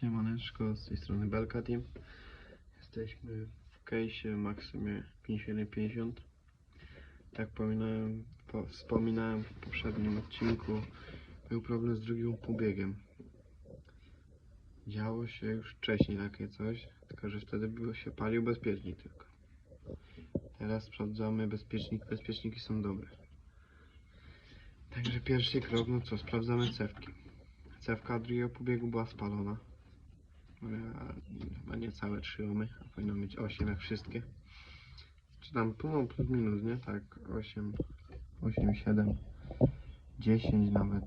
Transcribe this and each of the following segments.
Siemaneczko, z tej strony Belka Team. Jesteśmy w case'ie Maximie 5150. Tak wspominałem, po, wspominałem w poprzednim odcinku, był problem z drugim półbiegiem. Działo się już wcześniej takie coś, tylko że wtedy było się palił bezpiecznik tylko. Teraz sprawdzamy bezpiecznik, bezpieczniki są dobre. Także pierwszy krok, no co, sprawdzamy cewki. Cewka drugiego pobiegu była spalona. Ja, chyba nie całe trzy omy, a powinno mieć 8 jak wszystkie. Czy tam no, plus minus, nie? Tak, 8, 8, 7, 10 nawet.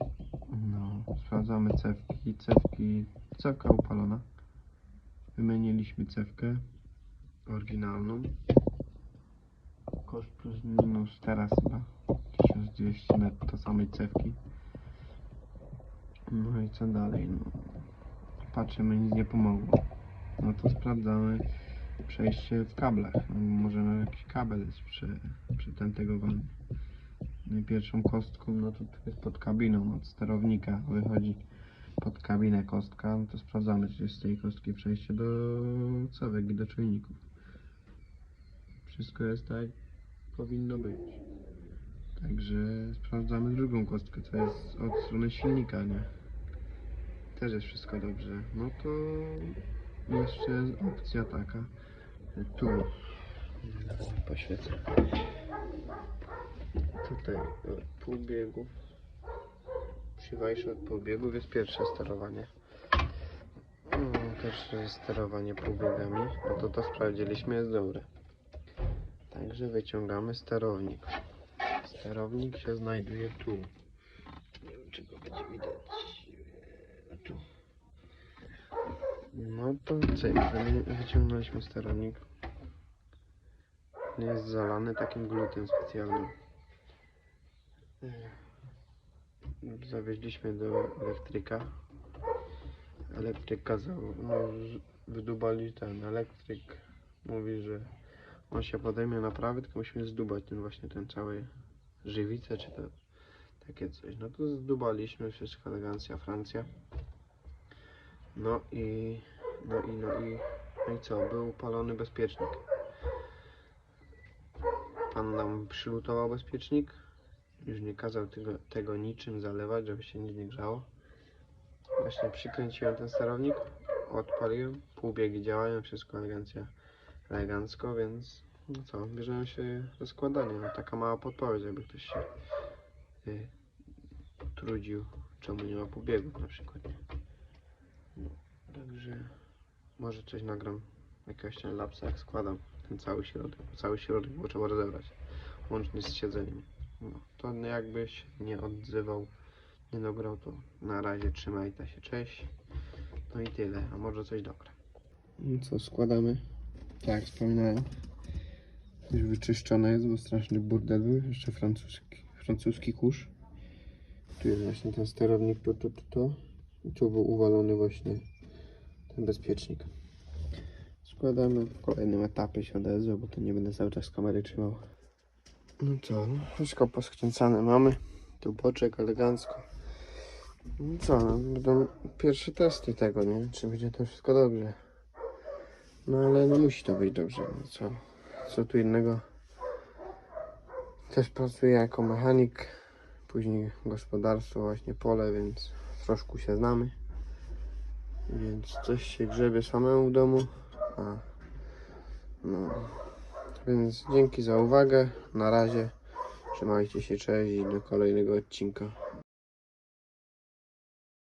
No, sprawdzamy cewki, cewki, cewka upalona. Wymieniliśmy cewkę oryginalną. Koszt plus minus teraz chyba 1200 netto samej cewki. No i co dalej? No, patrzymy, nic nie pomogło. No to sprawdzamy przejście w kablach. No, możemy jakiś kabel jest przy, przytętegowany. No i pierwszą kostką, no to tu jest pod kabiną od sterownika. Wychodzi pod kabinę kostka, no to sprawdzamy, czy jest z tej kostki przejście do cewek i do czujników. Wszystko jest tak, powinno być. Także sprawdzamy drugą kostkę, co jest od strony silnika, nie? Też jest wszystko dobrze. No to jeszcze jest opcja taka. Tu. Poświecę. Tutaj od półbiegów. Przywajsze od półbiegów jest pierwsze sterowanie. No, też jest sterowanie półbiegami. No to to sprawdziliśmy, jest dobre. Także wyciągamy sterownik. Sterownik się znajduje tu. Nie wiem, czy go będzie widać. E, Tu. No to cyk, wyciągnęliśmy sterownik. Nie jest zalany takim glutem specjalnym. E, Zawieźliśmy do elektryka. Elektryk kazał, no, wydubali ten elektryk. Mówi, że on się podejmie naprawy, tylko musimy zdubać ten właśnie ten cały żywicę, czy to takie coś. No to zdubaliśmy, wszystko elegancja, Francja. No i, no i, no i, no i co, był upalony bezpiecznik. Pan nam przylutował bezpiecznik, już nie kazał tego, tego niczym zalewać, żeby się nic nie grzało. Właśnie przykręciłem ten sterownik, odpaliłem, półbiegi działają, wszystko elegancja, elegancko, więc no co, bierzemy się do składania. No, taka mała podpowiedź, jakby ktoś się y, trudził, czemu nie ma pobiegów na przykład. No, także może coś nagram, jakiegoś ten lapsa, jak składam ten cały środek, bo cały środek było trzeba rozebrać, łącznie z siedzeniem. No, to jakbyś nie odzywał, nie dograł, to na razie trzymajcie się, cześć. No i tyle, a może coś dogra. No co, składamy? Tak, jak wspominałem. Już wyczyszczone jest, bo straszny burdel był. Jeszcze francuski, francuski kurz. Tu jest właśnie ten sterownik, to, to, to, to. I tu był uwalony właśnie ten bezpiecznik. Składamy w kolejnym etapie się odezwę, bo to nie będę cały czas kamery trzymał. No co, no, wszystko poskręcane mamy. Tu boczek elegancko. No co, no, będą pierwsze testy tego, nie? Czy będzie to wszystko dobrze. No ale no musi to być dobrze, no co? Co tu innego? Też pracuję jako mechanik, później gospodarstwo, właśnie pole, więc troszkę się znamy. Więc coś się grzebie samemu w domu. A, no. Więc dzięki za uwagę. Na razie. Trzymajcie się, cześć i do kolejnego odcinka.